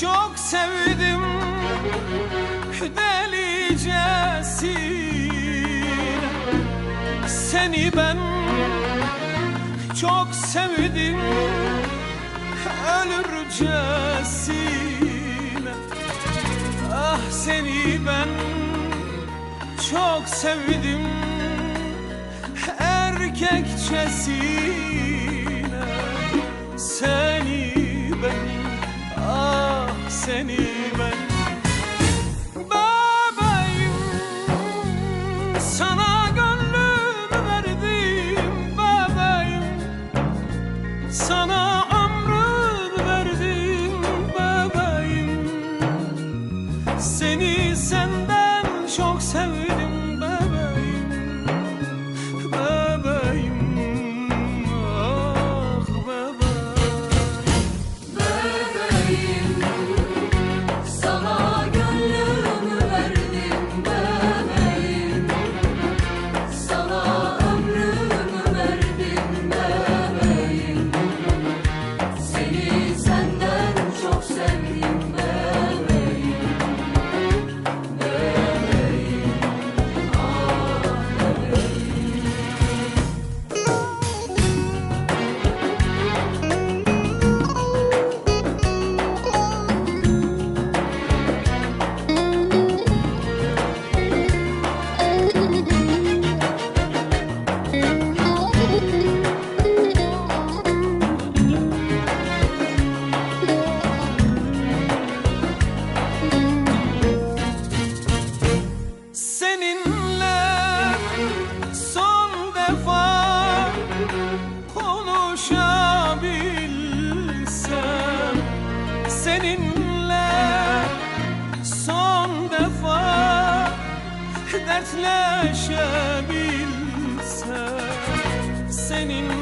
çok sevdim. Delicesine Seni ben çok sevdim. Ölürcesine Ah seni ben çok sevdim. Erkekçesine Seni ben, ah seni ben Seninle son defa dertleşebilsem Seninle